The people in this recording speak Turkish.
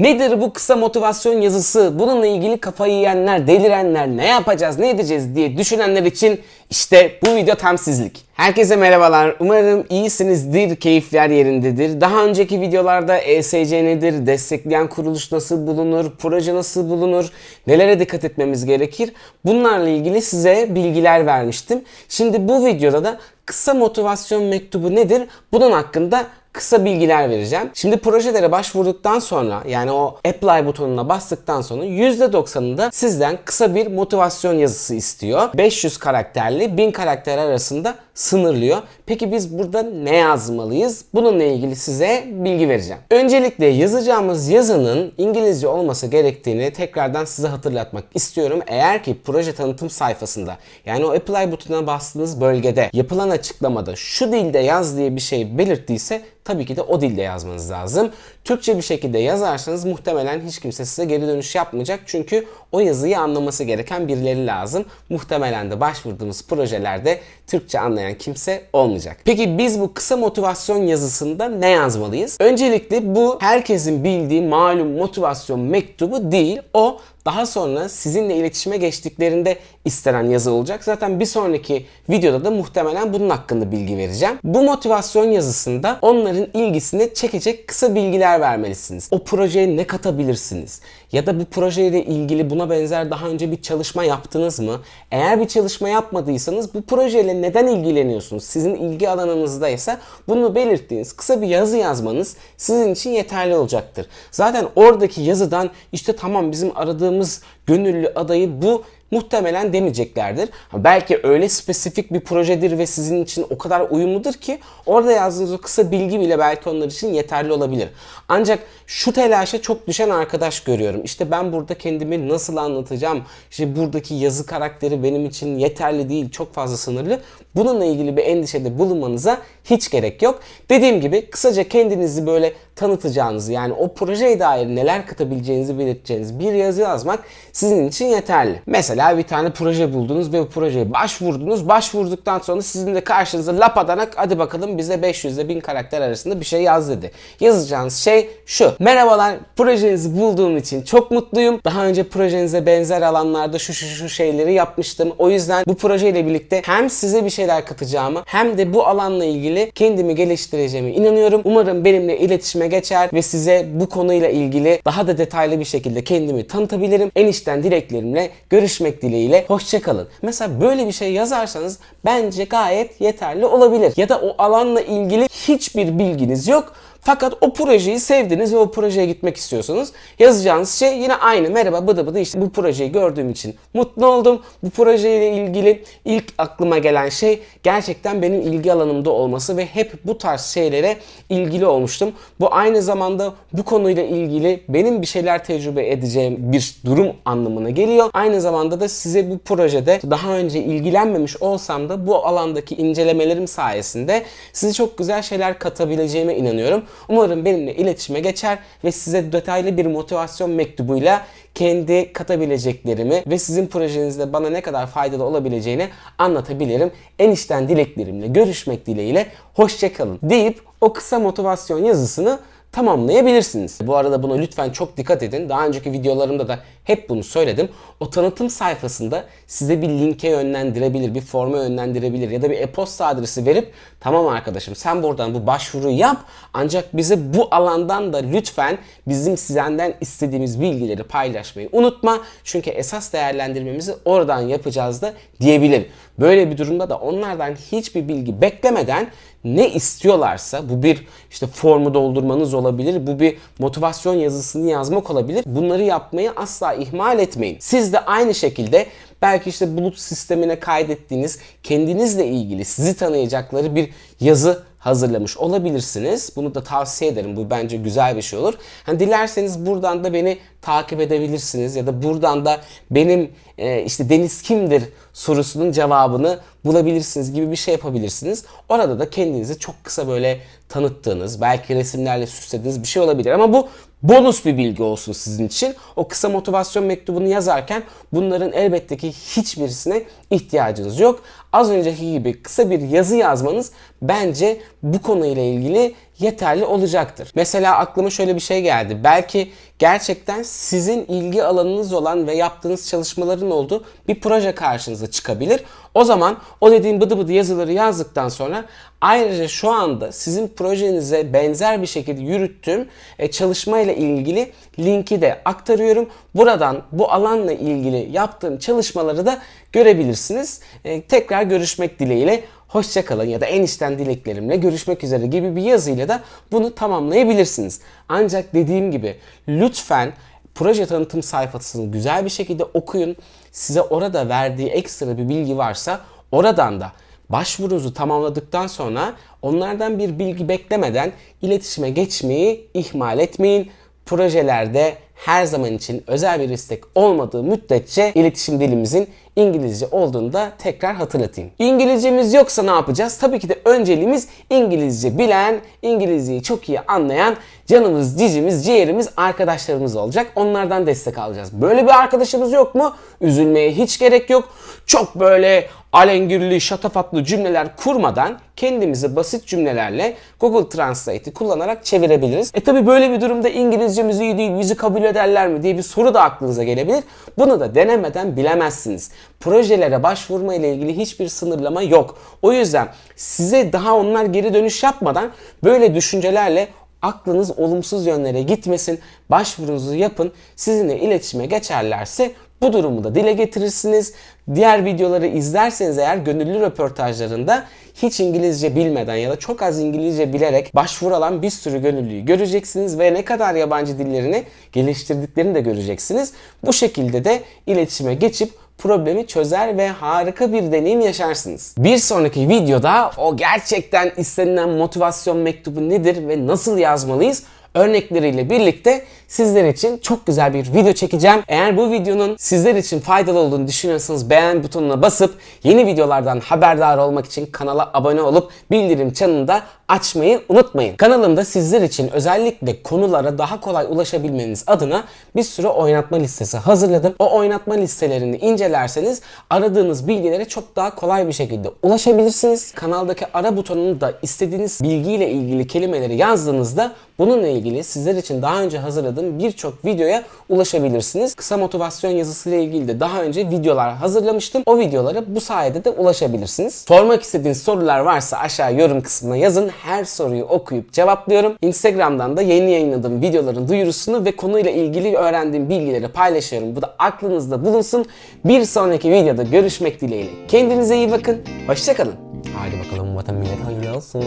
Nedir bu kısa motivasyon yazısı? Bununla ilgili kafayı yiyenler, delirenler, ne yapacağız, ne edeceğiz diye düşünenler için işte bu video tam sizlik. Herkese merhabalar. Umarım iyisinizdir, keyifler yerindedir. Daha önceki videolarda ESC nedir, destekleyen kuruluş nasıl bulunur, proje nasıl bulunur, nelere dikkat etmemiz gerekir? Bunlarla ilgili size bilgiler vermiştim. Şimdi bu videoda da kısa motivasyon mektubu nedir? Bunun hakkında kısa bilgiler vereceğim. Şimdi projelere başvurduktan sonra yani o apply butonuna bastıktan sonra %90'ında sizden kısa bir motivasyon yazısı istiyor. 500 karakterli 1000 karakter arasında sınırlıyor. Peki biz burada ne yazmalıyız? Bununla ilgili size bilgi vereceğim. Öncelikle yazacağımız yazının İngilizce olması gerektiğini tekrardan size hatırlatmak istiyorum. Eğer ki proje tanıtım sayfasında yani o apply butonuna bastığınız bölgede yapılan açıklamada şu dilde yaz diye bir şey belirttiyse tabii ki de o dilde yazmanız lazım. Türkçe bir şekilde yazarsanız muhtemelen hiç kimse size geri dönüş yapmayacak. Çünkü o yazıyı anlaması gereken birileri lazım. Muhtemelen de başvurduğumuz projelerde Türkçe anlayan kimse olmayacak. Peki biz bu kısa motivasyon yazısında ne yazmalıyız? Öncelikle bu herkesin bildiği malum motivasyon mektubu değil. O daha sonra sizinle iletişime geçtiklerinde istenen yazı olacak. Zaten bir sonraki videoda da muhtemelen bunun hakkında bilgi vereceğim. Bu motivasyon yazısında onların ilgisini çekecek kısa bilgiler vermelisiniz. O projeye ne katabilirsiniz? Ya da bu projeyle ilgili buna benzer daha önce bir çalışma yaptınız mı? Eğer bir çalışma yapmadıysanız bu projeyle neden ilgileniyorsunuz? Sizin ilgi alanınızdaysa bunu belirttiğiniz kısa bir yazı yazmanız sizin için yeterli olacaktır. Zaten oradaki yazıdan işte tamam bizim aradığımız gönüllü adayı bu muhtemelen demeyeceklerdir. Belki öyle spesifik bir projedir ve sizin için o kadar uyumludur ki orada yazdığınız o kısa bilgi bile belki onlar için yeterli olabilir. Ancak şu telaşa çok düşen arkadaş görüyorum. İşte ben burada kendimi nasıl anlatacağım? İşte buradaki yazı karakteri benim için yeterli değil, çok fazla sınırlı. Bununla ilgili bir endişede bulunmanıza hiç gerek yok. Dediğim gibi kısaca kendinizi böyle tanıtacağınız yani o projeye dair neler katabileceğinizi belirteceğiniz bir yazı yazmak sizin için yeterli. Mesela bir tane proje buldunuz ve bu projeye başvurdunuz. Başvurduktan sonra sizin de karşınıza lapadanak hadi bakalım bize 500 ile 1000 karakter arasında bir şey yaz dedi. Yazacağınız şey şu. Merhabalar projenizi bulduğum için çok mutluyum. Daha önce projenize benzer alanlarda şu şu şu şeyleri yapmıştım. O yüzden bu projeyle birlikte hem size bir şeyler katacağımı hem de bu alanla ilgili kendimi geliştireceğime inanıyorum. Umarım benimle iletişime geçer ve size bu konuyla ilgili daha da detaylı bir şekilde kendimi tanıtabilirim. En içten dileklerimle görüşmek dileğiyle. Hoşçakalın. Mesela böyle bir şey yazarsanız bence gayet yeterli olabilir. Ya da o alanla ilgili hiçbir bilginiz yok. Fakat o projeyi sevdiniz ve o projeye gitmek istiyorsanız yazacağınız şey yine aynı. Merhaba bıdı bıdı işte bu projeyi gördüğüm için mutlu oldum. Bu projeyle ilgili ilk aklıma gelen şey gerçekten benim ilgi alanımda olması ve hep bu tarz şeylere ilgili olmuştum. Bu aynı zamanda bu konuyla ilgili benim bir şeyler tecrübe edeceğim bir durum anlamına geliyor. Aynı zamanda da size bu projede daha önce ilgilenmemiş olsam da bu alandaki incelemelerim sayesinde size çok güzel şeyler katabileceğime inanıyorum. Umarım benimle iletişime geçer ve size detaylı bir motivasyon mektubuyla kendi katabileceklerimi ve sizin projenizde bana ne kadar faydalı olabileceğini anlatabilirim. En içten dileklerimle görüşmek dileğiyle hoşçakalın deyip o kısa motivasyon yazısını tamamlayabilirsiniz. Bu arada buna lütfen çok dikkat edin. Daha önceki videolarımda da hep bunu söyledim. O tanıtım sayfasında size bir linke yönlendirebilir, bir forma yönlendirebilir ya da bir e-posta adresi verip tamam arkadaşım sen buradan bu başvuruyu yap ancak bize bu alandan da lütfen bizim sizden istediğimiz bilgileri paylaşmayı unutma. Çünkü esas değerlendirmemizi oradan yapacağız da diyebilir. Böyle bir durumda da onlardan hiçbir bilgi beklemeden ne istiyorlarsa bu bir işte formu doldurmanız olabilir. Bu bir motivasyon yazısını yazmak olabilir. Bunları yapmayı asla ihmal etmeyin. Siz de aynı şekilde belki işte bulut sistemine kaydettiğiniz kendinizle ilgili sizi tanıyacakları bir yazı hazırlamış olabilirsiniz. Bunu da tavsiye ederim. Bu bence güzel bir şey olur. Hani dilerseniz buradan da beni takip edebilirsiniz ya da buradan da benim e, işte Deniz kimdir sorusunun cevabını bulabilirsiniz gibi bir şey yapabilirsiniz. Orada da kendinizi çok kısa böyle tanıttığınız, belki resimlerle süslediğiniz bir şey olabilir. Ama bu bonus bir bilgi olsun sizin için. O kısa motivasyon mektubunu yazarken bunların elbette ki hiçbirisine ihtiyacınız yok. Az önceki gibi kısa bir yazı yazmanız bence bu konuyla ilgili yeterli olacaktır. Mesela aklıma şöyle bir şey geldi. Belki gerçekten sizin ilgi alanınız olan ve yaptığınız çalışmaların olduğu bir proje karşınıza çıkabilir. O zaman o dediğim bıdı bıdı yazıları yazdıktan sonra ayrıca şu anda sizin projenize benzer bir şekilde yürüttüğüm e, çalışma ile ilgili linki de aktarıyorum. Buradan bu alanla ilgili yaptığım çalışmaları da görebilirsiniz. E, tekrar görüşmek dileğiyle hoşçakalın ya da en içten dileklerimle görüşmek üzere gibi bir yazıyla da bunu tamamlayabilirsiniz. Ancak dediğim gibi lütfen proje tanıtım sayfasını güzel bir şekilde okuyun. Size orada verdiği ekstra bir bilgi varsa oradan da başvurunuzu tamamladıktan sonra onlardan bir bilgi beklemeden iletişime geçmeyi ihmal etmeyin. Projelerde her zaman için özel bir istek olmadığı müddetçe iletişim dilimizin İngilizce olduğunu da tekrar hatırlatayım. İngilizcemiz yoksa ne yapacağız? Tabii ki de önceliğimiz İngilizce bilen, İngilizceyi çok iyi anlayan canımız, cicimiz, ciğerimiz arkadaşlarımız olacak. Onlardan destek alacağız. Böyle bir arkadaşımız yok mu? Üzülmeye hiç gerek yok. Çok böyle alengirli, şatafatlı cümleler kurmadan kendimizi basit cümlelerle Google Translate'i kullanarak çevirebiliriz. E tabi böyle bir durumda İngilizcemiz iyi değil, bizi kabul ederler mi diye bir soru da aklınıza gelebilir. Bunu da denemeden bilemezsiniz. Projelere başvurma ile ilgili hiçbir sınırlama yok. O yüzden size daha onlar geri dönüş yapmadan böyle düşüncelerle aklınız olumsuz yönlere gitmesin. Başvurunuzu yapın. Sizinle iletişime geçerlerse bu durumu da dile getirirsiniz. Diğer videoları izlerseniz eğer gönüllü röportajlarında hiç İngilizce bilmeden ya da çok az İngilizce bilerek başvuru alan bir sürü gönüllüyü göreceksiniz ve ne kadar yabancı dillerini geliştirdiklerini de göreceksiniz. Bu şekilde de iletişime geçip problemi çözer ve harika bir deneyim yaşarsınız. Bir sonraki videoda o gerçekten istenilen motivasyon mektubu nedir ve nasıl yazmalıyız örnekleriyle birlikte sizler için çok güzel bir video çekeceğim. Eğer bu videonun sizler için faydalı olduğunu düşünüyorsanız beğen butonuna basıp yeni videolardan haberdar olmak için kanala abone olup bildirim çanını da açmayı unutmayın. Kanalımda sizler için özellikle konulara daha kolay ulaşabilmeniz adına bir sürü oynatma listesi hazırladım. O oynatma listelerini incelerseniz aradığınız bilgilere çok daha kolay bir şekilde ulaşabilirsiniz. Kanaldaki ara butonunu da istediğiniz bilgiyle ilgili kelimeleri yazdığınızda bununla ilgili sizler için daha önce hazırladığım birçok videoya ulaşabilirsiniz. Kısa motivasyon yazısıyla ilgili de daha önce videolar hazırlamıştım. O videolara bu sayede de ulaşabilirsiniz. Sormak istediğiniz sorular varsa aşağı yorum kısmına yazın. Her soruyu okuyup cevaplıyorum. Instagram'dan da yeni yayınladığım videoların duyurusunu ve konuyla ilgili öğrendiğim bilgileri paylaşıyorum. Bu da aklınızda bulunsun. Bir sonraki videoda görüşmek dileğiyle. Kendinize iyi bakın. Hoşçakalın. Hadi bakalım vatan millet hayırlı olsun.